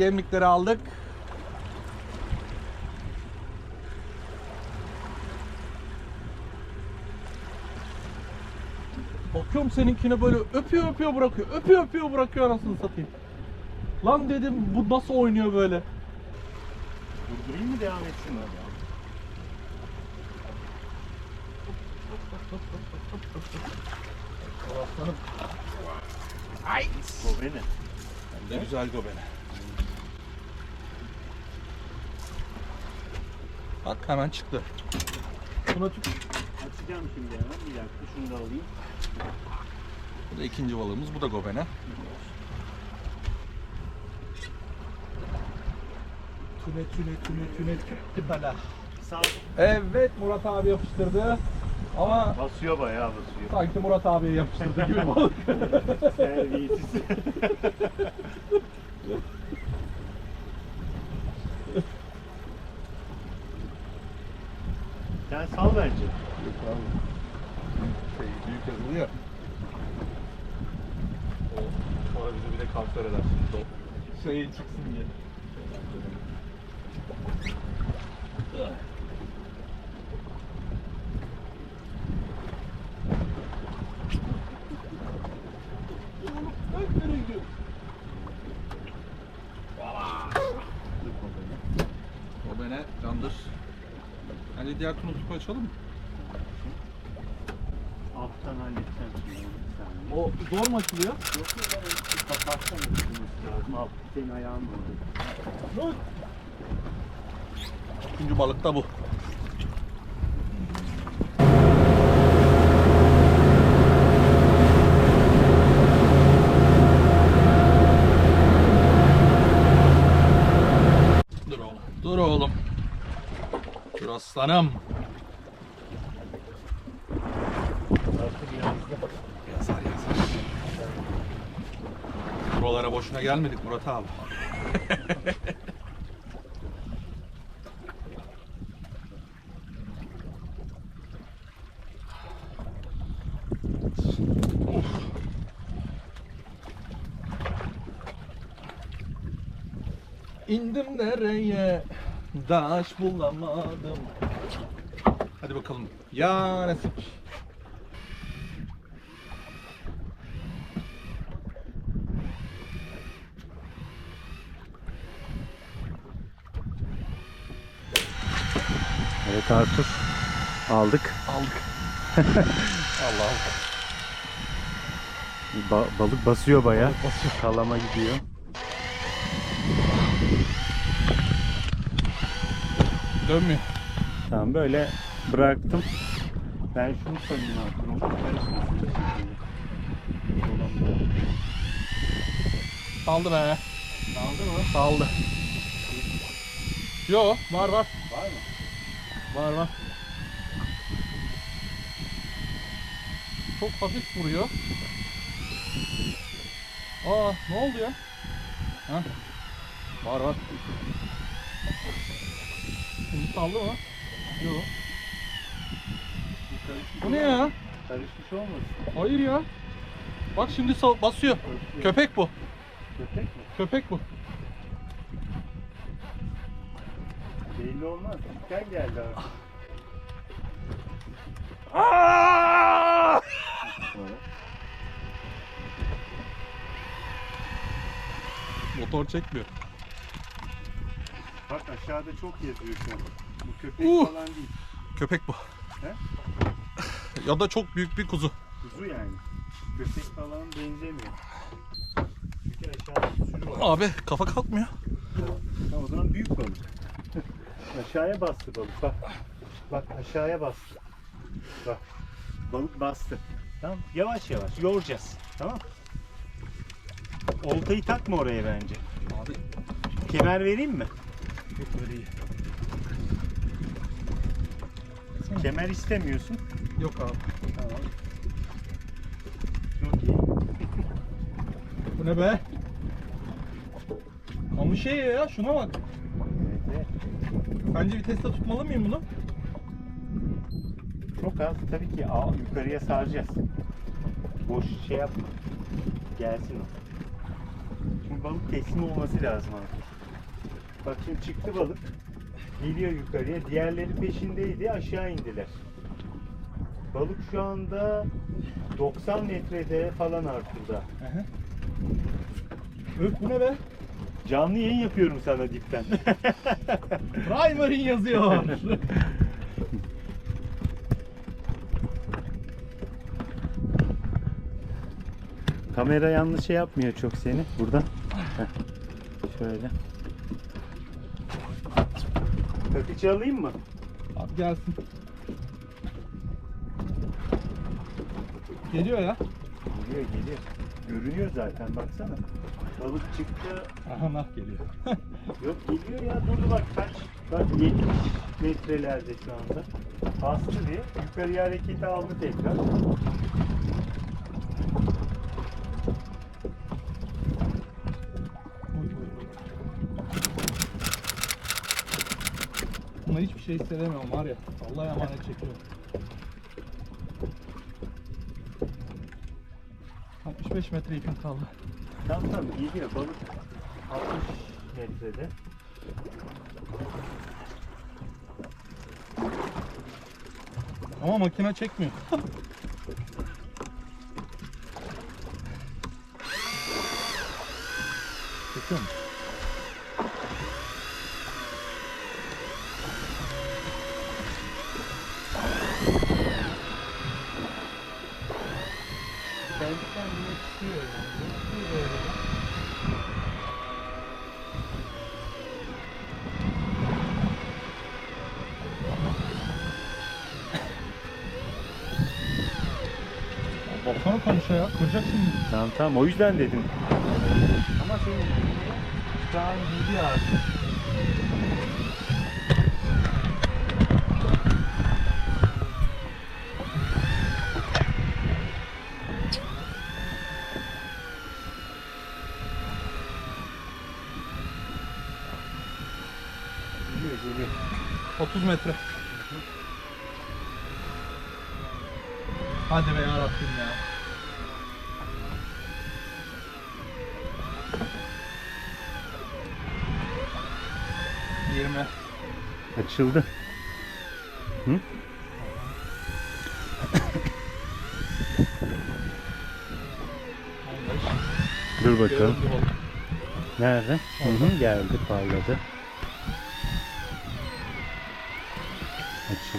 Gemlikleri aldık. Bakıyorum seninkine böyle öpüyor öpüyor bırakıyor. Öpüyor öpüyor bırakıyor anasını satayım. Lan dedim bu nasıl oynuyor böyle? Durdurayım mı devam etsin? Aslanım. Ay. O beni. Ne güzel gobene. Bak hemen çıktı. Şuna tut. Açacağım şimdi hemen. Bir dakika şunu da alayım. Bu da ikinci balığımız. Bu da gobene. Tüne tüne tüne tüne tüne bala. Sağ Evet Murat abi yapıştırdı. Ama Basıyor bayağı basıyor. sanki Murat abiye yapıştırdı gibi balık. Terbiyesiz. Sen sal bence. Yok abi. Şey, büyük yazılı ya. O, sonra bizi bir de kanser eder şimdi. O şey çıksın diye. O bene candır. Hani diğer tunutupu açalım mı? Alttan bir saniye. O zor mu açılıyor? Yok yok tutulması lazım. Al senin ayağın orada. Üçüncü balık da bu. Dur oğlum. Dur oğlum. Dur aslanım. Yazar yazar. Buralara boşuna gelmedik Murat abi. İndim nereye Daş bulamadım Hadi bakalım Ya nasip Evet Artur. Aldık. Aldık Allah'ım Ba- balık basıyor basıyor. Kalama gidiyor. Dönmüyor Tamam böyle bıraktım. Ben şunu söyleyeyim. Dolamıyor. Saldı be Aldı mı? Saldı Yo var var Var mı? Var var Çok hafif vuruyor Aa ne oldu ya? Ha? Var var Şimdi saldı mı? Yo Bu ne ya? Karışmış olmasın? Hayır ya Bak şimdi sal- basıyor Basıyor. Köpek bu Köpek mi? Köpek bu Belli olmaz. Gel geldi abi. Aa! Motor çekmiyor. Bak aşağıda çok yazıyor şu an. Bu köpek Uh! falan değil. Köpek bu. He? ya da çok büyük bir kuzu. Kuzu yani. Köpek falan benzemiyor. Çünkü aşağıda bir sürü var. Abi kafa kalkmıyor. Ha, o zaman büyük balık. aşağıya bastı balık bak. Bak aşağıya bastı. Bak. Balık bastı. Tamam yavaş yavaş yoracağız. Tamam Oltayı takma oraya bence. Abi Kemer vereyim mi? Yok böyle iyi. Kemer istemiyorsun. Yok abi. Tamam. Çok iyi. Bu ne be? Kamu şey ya şuna bak. Evet, evet. Bence viteste tutmalı mıyım bunu? Çok az tabii ki al, yukarıya saracağız. Boş şey yapma. Gelsin o. Şimdi balık teslim olması lazım artık. Bak şimdi çıktı balık. Geliyor yukarıya. Diğerleri peşindeydi. Aşağı indiler. Balık şu anda 90 metrede falan Arthur'da. Öf bu ne be? Canlı yayın yapıyorum sana dipten. Primer'in yazıyor. Kamera yanlış şey yapmıyor çok seni. Burada. Şöyle. Kakıcı alayım mı? Abi gelsin. Geliyor ya. Geliyor geliyor. Görünüyor zaten baksana. Balık çıktı. Aha nah geliyor. Yok geliyor ya durdu bak kaç. Bak 70 metrelerde şu anda. Bastı bir. Yukarıya hareketi aldı tekrar. Şey hissedemiyorum var ya. Vallahi emanet çekiyorum. 65 metre ipim kaldı. Tamam tamam geliyor balık 60 metrede. Ama makine çekmiyor. Çekiyor mu? Çıkıyor yani. Baksana konuşuyor ya. Kıracak şimdi. Tamam tamam o yüzden dedim. Ama senin şu an gidiyor 30 metre. Hadi be yarabbim ya. Yirmi. Açıldı. Hı? Dur bakalım. Nerede? Hı hı, geldi parladı.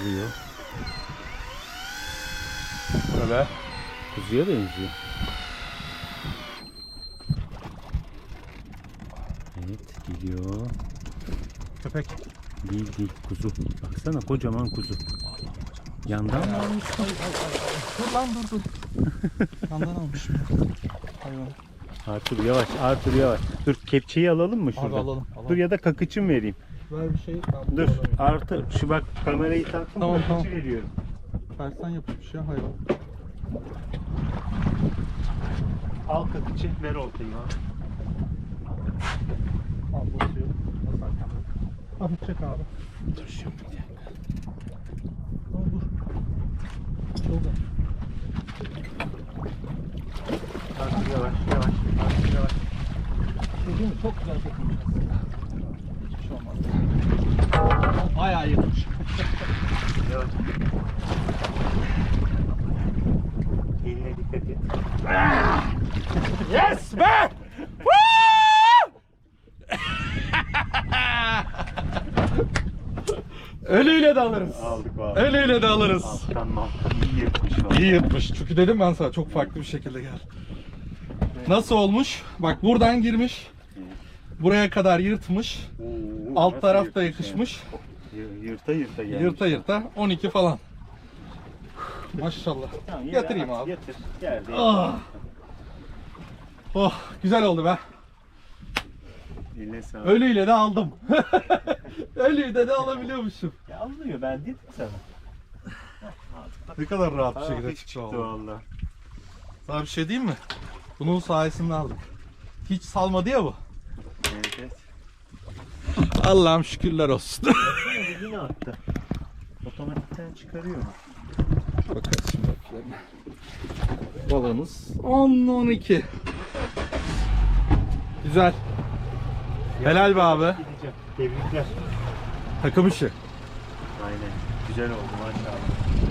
Açılıyor. Be? Kuzuya benziyor. Evet geliyor. Köpek. Değil değil kuzu. Baksana kocaman kuzu. Yandan mı almış? Dur lan dur dur. Yandan almışım. Hayvan. Artur yavaş Artur yavaş. Dur kepçeyi alalım mı Abi şuradan? alalım. alalım. Dur ya da kakıçım vereyim. Ver bir şey. Ben Dur bunu alayım. Artur şu bak kamerayı taktım Tamam, kakıcı tamam. veriyorum. Tersten yapışmış ya hayvan. Al kakıcı ver oltayı bana. Al basıyor. Basarken. Hafif çek abi. Dur şimdi bir dakika. Tamam dur. Çok da. Artur yavaş yavaş. Artur yavaş. Şey değil mi? Çok güzel takılmış aslında. Hiçbir şey olmaz. Bayağı yırtmış. Yavaş. Eline dikkat et. Yes be! Ölüyle de alırız. Aldık abi. Ölüyle de alırız. Alttan maltan iyi yırtmış. Çünkü dedim ben sana çok farklı bir şekilde gel. Nasıl olmuş? Bak buradan girmiş. Buraya kadar yırtmış. Oo, Alt nasıl taraf da yırtmış yakışmış. ya? Yırta yırta gelmiş. Yırta yırta 12 falan. Maşallah. Tamam, yere Yatırayım at, abi. Yatır. Yerde Ah. Oh güzel oldu be. Eline sağlık. Ölüyle de aldım. Ölüyle de alabiliyormuşum. Ya alınıyor ben dedim sana. Ne kadar rahat bir şekilde çıktı çıktı valla. Sana bir şey diyeyim mi? Bunun sayesinde aldık. Hiç salmadı ya bu. Evet evet. Allah'ım şükürler olsun. Attı. Otomatikten çıkarıyor mu? Bakarız şimdi bakayım. Balığımız 10 12. Güzel. Helal be abi. Gideceğim. Tebrikler. Takım işi. Aynen. Güzel oldu maşallah.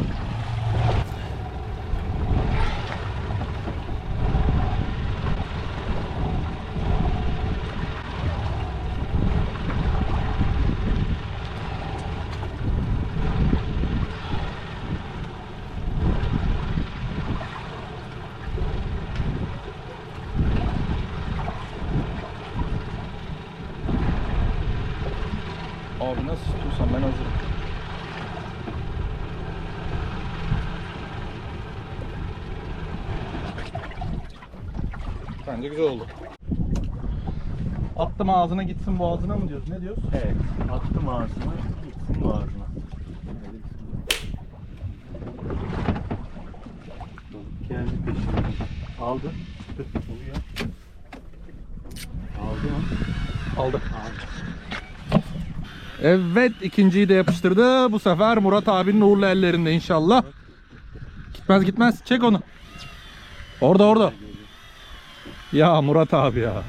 Abi nasıl istiyorsan ben hazırım. Bence güzel oldu. Attım ağzına gitsin boğazına mı diyoruz? Ne diyoruz? Evet. Attım ağzıma. Gitsin boğazına. Geldi peşimden. Aldı. Oluyor. Aldı mı? Aldı. Evet ikinciyi de yapıştırdı. Bu sefer Murat abinin uğurlu ellerinde inşallah. Gitmez gitmez. Çek onu. Orada orada. Ya Murat abi ya.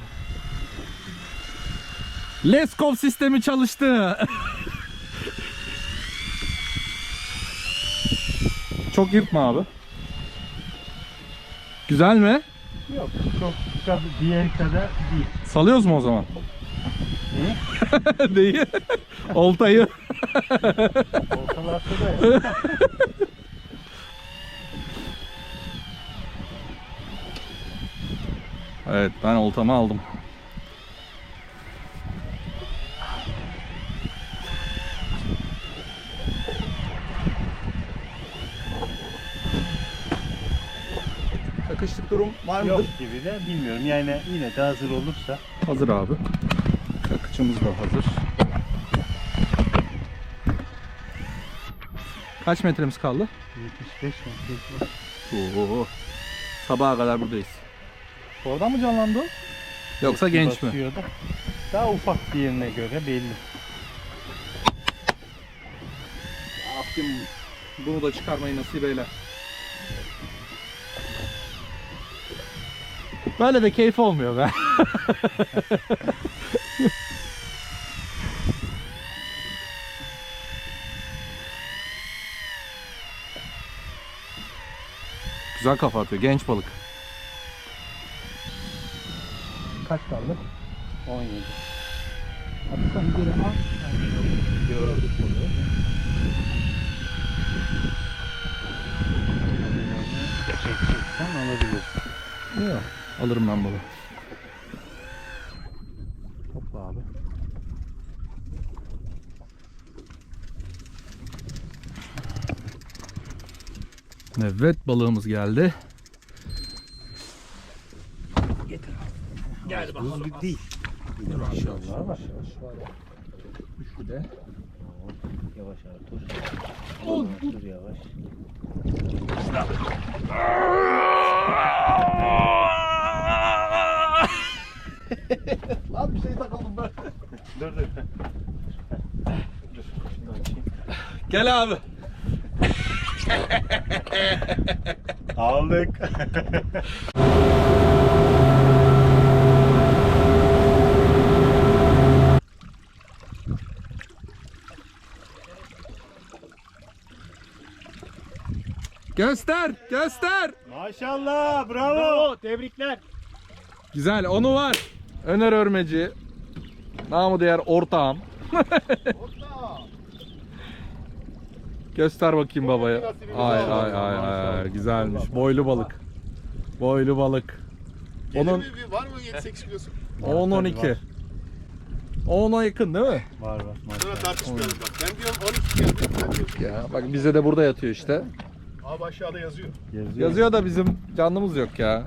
Leskov sistemi çalıştı. Çok yırtma abi. Güzel mi? Yok. Çok diğer kadar değil. Salıyoruz mu o zaman? Ne? Değil. Oltayı. Da. Evet ben oltamı aldım. Takışlık durum var Yok gibi de bilmiyorum. Yani yine de hazır olursa. Hazır abi. Kakıçımız da hazır. Kaç metremiz kaldı? 75 metre. Oo. Sabaha kadar buradayız. Oradan mı canlandı? Yoksa genç mi? Da. Daha ufak diğerine göre belli. Rabbim bunu da çıkarmayı nasip eyle. Böyle de keyif olmuyor be. Güzel kafa atıyor. Genç balık. Kaç kaldı? 17. Atsan geri al. Gördük bunu. Çekeceksen alabilirsin. Yok. Alırım ben balığı. Evet balığımız geldi. Gel bakalım. Buz değil. Maşallah var. Üçlü de. Yavaş Artur. Artur yavaş. Lan bir şey takıldım ben. Dur dur. Dur. Gel abi. Aldık. Göster, göster. Maşallah. Bravo. Tebrikler. Güzel, onu var. Öner Örmeci. Namı diğer ortağım. Göster bakayım babaya. Ay ay ay ay güzelmiş. Boylu balık. Boylu balık. Onun... Onun Mi, bir var mı 7-8 kilosu? 10 12. 10'a yakın değil mi? Var var. Sonra tartışmıyoruz bak. Ben diyorum 12 geldi. Ben diyorum. Ya bak bize de burada yatıyor işte. Abi aşağıda yazıyor. Yazıyor. Yazıyor da bizim canlımız yok ya.